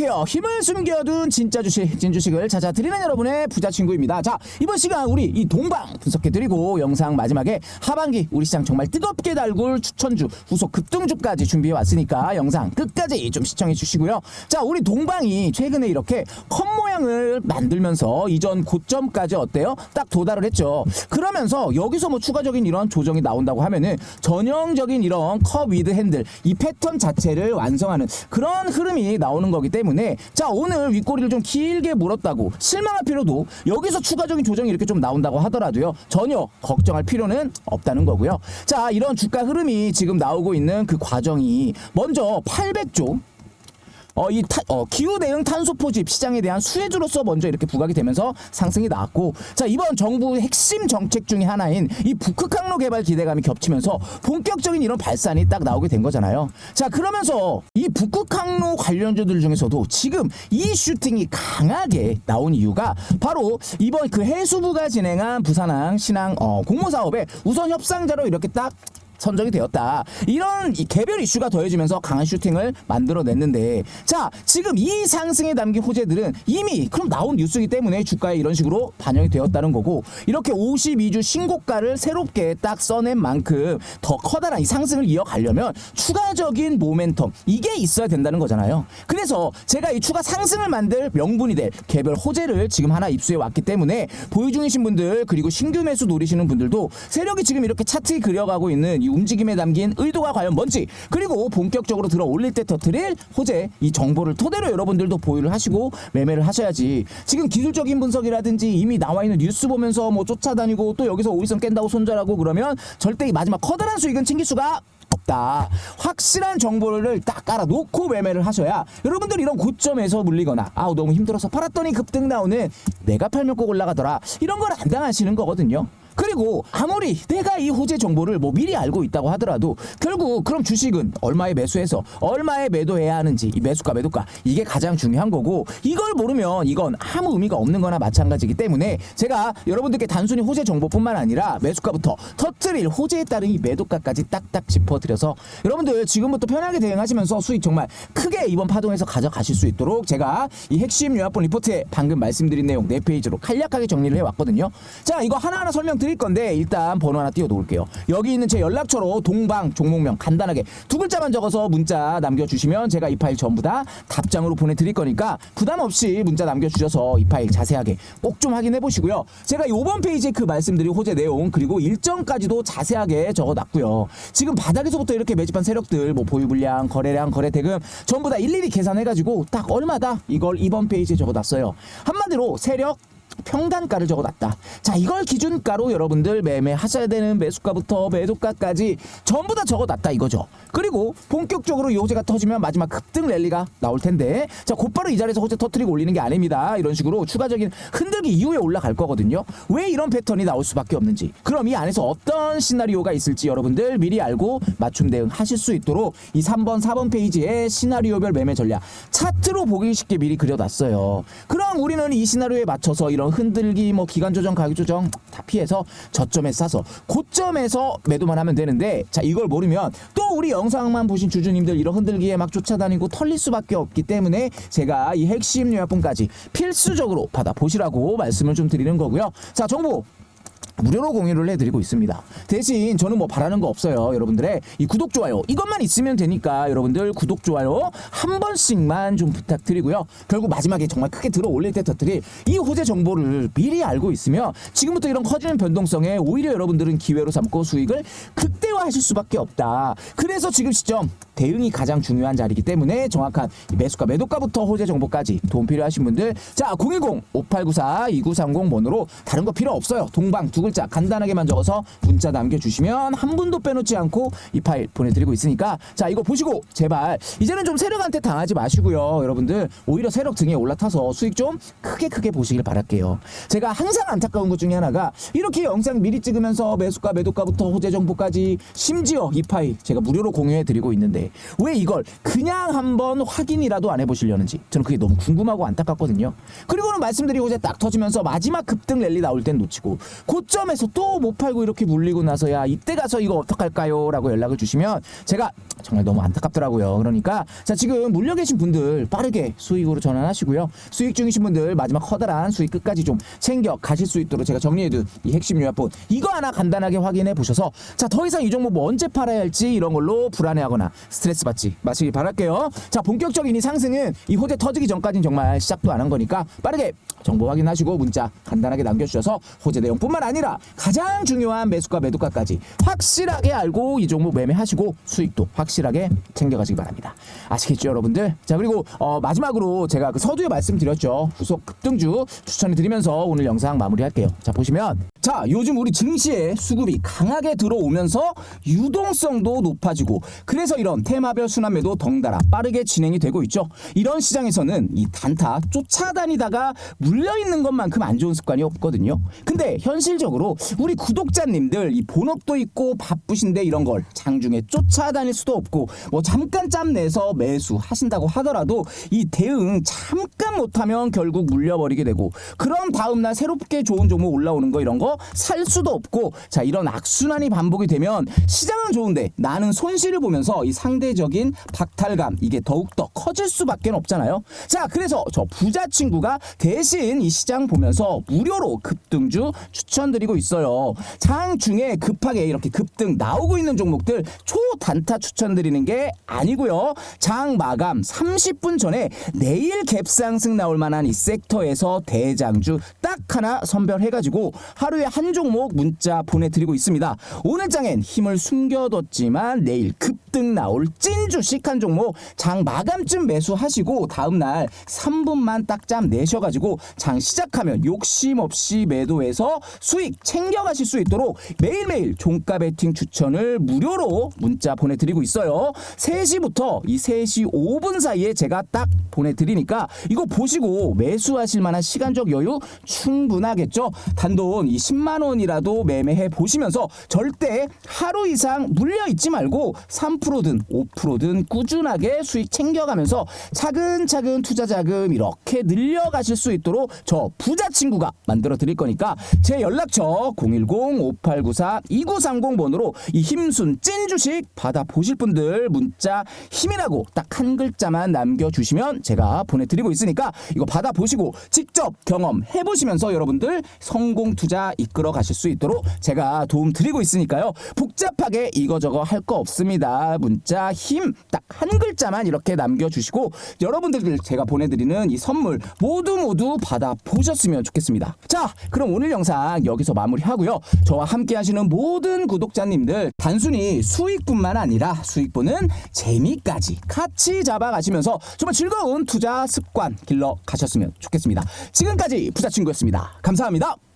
안녕하세요. 힘을 숨겨둔 진짜 주식, 진주식을 찾아드리는 여러분의 부자 친구입니다. 자, 이번 시간 우리 이 동방 분석해드리고 영상 마지막에 하반기 우리 시장 정말 뜨겁게 달굴 추천주, 후속 급등주까지 준비해 왔으니까 영상 끝까지 좀 시청해 주시고요. 자, 우리 동방이 최근에 이렇게 컵 모양을 만들면서 이전 고점까지 어때요? 딱 도달을 했죠. 그러면서 여기서 뭐 추가적인 이런 조정이 나온다고 하면은 전형적인 이런 컵 위드 핸들 이 패턴 자체를 완성하는 그런 흐름이 나오는 거기 때문에 자 오늘 윗꼬리를 좀 길게 물었다고 실망할 필요도 여기서 추가적인 조정이 이렇게 좀 나온다고 하더라도요. 전혀 걱정할 필요는 없다는 거고요. 자 이런 주가 흐름이 지금 나오고 있는 그 과정이 먼저 800조 어, 이 타, 어, 기후 대응 탄소 포집 시장에 대한 수혜주로서 먼저 이렇게 부각이 되면서 상승이 나왔고 자 이번 정부 핵심 정책 중에 하나인 이 북극항로 개발 기대감이 겹치면서 본격적인 이런 발산이 딱 나오게 된 거잖아요. 자 그러면서 이 북극항로 관련주들 중에서도 지금 이 슈팅이 강하게 나온 이유가 바로 이번 그 해수부가 진행한 부산항 신항 어, 공모 사업에 우선 협상자로 이렇게 딱 선정이 되었다. 이런 이 개별 이슈가 더해지면서 강한 슈팅을 만들어냈는데 자 지금 이 상승에 담긴 호재들은 이미 그럼 나온 뉴스이기 때문에 주가에 이런 식으로 반영이 되었다는 거고 이렇게 52주 신고가를 새롭게 딱 써낸 만큼 더 커다란 이 상승을 이어가려면 추가적인 모멘텀 이게 있어야 된다는 거잖아요. 그래서 제가 이 추가 상승을 만들 명분이 될 개별 호재를 지금 하나 입수해 왔기 때문에 보유 중이신 분들 그리고 신규 매수 노리시는 분들도 세력이 지금 이렇게 차트 그려가고 있는 이 움직임에 담긴 의도가 과연 뭔지 그리고 본격적으로 들어 올릴 때 터트릴 호재 이 정보를 토대로 여러분들도 보유를 하시고 매매를 하셔야지 지금 기술적인 분석이라든지 이미 나와 있는 뉴스 보면서 뭐 쫓아다니고 또 여기서 오이선 깬다고 손절하고 그러면 절대 이 마지막 커다란 수익은 챙길 수가 없다. 확실한 정보를 딱 깔아놓고 매매를 하셔야 여러분들 이런 고점에서 물리거나 아우 너무 힘들어서 팔았더니 급등 나오는 내가 팔면 꼭 올라가더라 이런 걸 안 당하시는 거거든요. 그리고 아무리 내가 이 호재 정보를 뭐 미리 알고 있다고 하더라도 결국 그럼 주식은 얼마에 매수해서 얼마에 매도해야 하는지 이 매수가 매도가 이게 가장 중요한 거고 이걸 모르면 이건 아무 의미가 없는 거나 마찬가지이기 때문에 제가 여러분들께 단순히 호재 정보뿐만 아니라 매수가부터 터트릴 호재에 따른 이 매도가까지 딱딱 짚어드려서 여러분들 지금부터 편하게 대응하시면서 수익 정말 크게 이번 파동에서 가져가실 수 있도록 제가 이 핵심 요약본 리포트에 방금 말씀드린 내용 네 페이지로 간략하게 정리를 해왔거든요. 자 이거 하나하나 설명드릴 건데 일단 번호 하나 띄워놓을게요. 여기 있는 제 연락처로 동방 종목명 간단하게 두 글자만 적어서 문자 남겨주시면 제가 이 파일 전부 다 답장으로 보내드릴 거니까 부담 없이 문자 남겨주셔서 이 파일 자세하게 꼭 좀 확인해 보시고요. 제가 이번 페이지에 그 말씀드린 호재 내용 그리고 일정까지도 자세하게 적어놨고요. 지금 바닥에서부터 이렇게 매집한 세력들 뭐 보유 물량, 거래량, 거래 대금 전부 다 일일이 계산해가지고 딱 얼마다 이걸 이번 페이지에 적어놨어요. 한마디로 세력 평단가를 적어놨다. 자, 이걸 기준가로 여러분들 매매하셔야 되는 매수가부터 매도가까지 전부 다 적어놨다 이거죠. 그리고 본격적으로 이 호재가 터지면 마지막 급등 랠리가 나올 텐데, 자, 곧바로 이 자리에서 호재 터트리고 올리는 게 아닙니다. 이런 식으로 추가적인 흔들기 이후에 올라갈 거거든요. 왜 이런 패턴이 나올 수밖에 없는지. 그럼 이 안에서 어떤 시나리오가 있을지 여러분들 미리 알고 맞춤 대응하실 수 있도록 이 3번, 4번 페이지에 시나리오별 매매 전략 차트로 보기 쉽게 미리 그려놨어요. 그럼 우리는 이 시나리오에 맞춰서 이런 흔들기, 뭐 기간 조정, 가격 조정 다 피해서 저점에 싸서 고점에서 매도만 하면 되는데 자 이걸 모르면 또 우리 영상만 보신 주주님들 이런 흔들기에 막 쫓아다니고 털릴 수밖에 없기 때문에 제가 이 핵심 요약본까지 필수적으로 받아 보시라고 말씀을 좀 드리는 거고요. 자 정보 무료로 공유를 해드리고 있습니다. 대신 저는 뭐 바라는 거 없어요. 여러분들의 이 구독, 좋아요. 이것만 있으면 되니까 여러분들 구독, 좋아요 한 번씩만 좀 부탁드리고요. 결국 마지막에 정말 크게 들어 올릴 때 터뜨릴 이 호재 정보를 미리 알고 있으면 지금부터 이런 커지는 변동성에 오히려 여러분들은 기회로 삼고 수익을 극대화하실 수밖에 없다. 그래서 지금 시점 대응이 가장 중요한 자리이기 때문에 정확한 이 매수가 매도가부터 호재 정보까지 도움 필요하신 분들 자 010-5894-2930 번호로 다른 거 필요 없어요. 동방 두 글자 간단하게만 적어서 문자 남겨주시면 한 분도 빼놓지 않고 이 파일 보내드리고 있으니까 자 이거 보시고 제발 이제는 좀 세력한테 당하지 마시고요. 여러분들 오히려 세력 등에 올라타서 수익 좀 크게 크게 보시길 바랄게요. 제가 항상 안타까운 것 중에 하나가 이렇게 영상 미리 찍으면서 매수가 매도가부터 호재 정보까지 심지어 이 파일 제가 무료로 공유해 드리고 있는데 왜 이걸 그냥 한번 확인이라도 안 해보시려는지 저는 그게 너무 궁금하고 안타깝거든요. 그리고 는 말씀드린 호재 딱 터지면서 마지막 급등 랠리 나올 땐 놓치고 고점 고점에서 또 못 팔고 이렇게 물리고 나서야 이때 가서 이거 어떡할까요? 라고 연락을 주시면 제가 정말 너무 안타깝더라고요. 그러니까 자 지금 물려 계신 분들 빠르게 수익으로 전환하시고요. 수익 중이신 분들 마지막 커다란 수익 끝까지 좀 챙겨 가실 수 있도록 제가 정리해둔 이 핵심 요약본 이거 하나 간단하게 확인해 보셔서 자 더 이상 이 종목 뭐 언제 팔아야 할지 이런 걸로 불안해하거나 스트레스 받지 마시길 바랄게요. 자 본격적인 이 상승은 이 호재 터지기 전까지는 정말 시작도 안 한 거니까 빠르게 정보 확인하시고 문자 간단하게 남겨주셔서 호재 내용뿐만 아니라 가장 중요한 매수가 매도가까지 확실하게 알고 이 종목 매매하시고 수익도 확실하게 챙겨가시기 바랍니다. 아시겠죠 여러분들? 자 그리고 어, 마지막으로 제가 그 서두에 말씀드렸죠. 후속 급등주 추천해드리면서 오늘 영상 마무리할게요. 자 보시면 자 요즘 우리 증시에 수급이 강하게 들어오면서 유동성도 높아지고 그래서 이런 테마별 순환매도 덩달아 빠르게 진행이 되고 있죠. 이런 시장에서는 이 단타 쫓아다니다가 물려 있는 것만큼 안 좋은 습관이 없거든요. 근데 현실적으로 우리 구독자님들 이 본업도 있고 바쁘신데 이런 걸 장중에 쫓아다닐 수도 없고 뭐 잠깐 짬 내서 매수하신다고 하더라도 이 대응 잠깐 못하면 결국 물려버리게 되고 그럼 다음날 새롭게 좋은 종목 올라오는 거 이런 거살 수도 없고 자 이런 악순환이 반복이 되면 시장은 좋은데 나는 손실을 보면서 이 상대적인 박탈감 이게 더욱더 커질 수밖에 없잖아요. 자 그래서 저 부자 친구가 대신 이 시장 보면서 무료로 급등주 추천드리고 있어요. 장중에 급하게 이렇게 급등 나오고 있는 종목들 초단타 추천드리는 게 아니고요. 장 마감 30분 전에 내일 갭상승 나올 만한 이 섹터에서 대장주 딱 하나 선별해가지고 하루 에 한 종목 문자 보내드리고 있습니다. 오늘 장엔 힘을 숨겨뒀지만 내일 급등 나올 찐 주식 한 종목 장 마감쯤 매수하시고 다음날 3분만 딱잠 내셔가지고 장 시작하면 욕심 없이 매도해서 수익 챙겨가실 수 있도록 매일매일 종가 베팅 추천을 무료로 문자 보내드리고 있어요. 3시부터 이 3시 5분 사이에 제가 딱 보내드리니까 이거 보시고 매수하실 만한 시간적 여유 충분하겠죠. 단돈 이 10만 원이라도 매매해 보시면서 절대 하루 이상 물려 있지 말고 3%든 5%든 꾸준하게 수익 챙겨가면서 차근차근 투자 자금 이렇게 늘려가실 수 있도록 저 부자 친구가 만들어 드릴 거니까 제 연락처 010-5894-2930 번으로 이 힘순 찐 주식 받아 보실 분들 문자 힘이라고 딱 한 글자만 남겨주시면 제가 보내드리고 있으니까 이거 받아 보시고 직접 경험해 보시면서 여러분들 성공 투자 이끌어 가실 수 있도록 제가 도움 드리고 있으니까요. 복잡하게 이거저거 할 거 없습니다. 문자 힘 딱 한 글자만 이렇게 남겨주시고 여러분들 제가 보내드리는 이 선물 모두 모두 받아 보셨으면 좋겠습니다. 자 그럼 오늘 영상 여기서 마무리하고요. 저와 함께 하시는 모든 구독자님들 단순히 수익뿐만 아니라 수익 보는 재미까지 같이 잡아가시면서 정말 즐거운 투자 습관 길러 가셨으면 좋겠습니다. 지금까지 부자친구였습니다. 감사합니다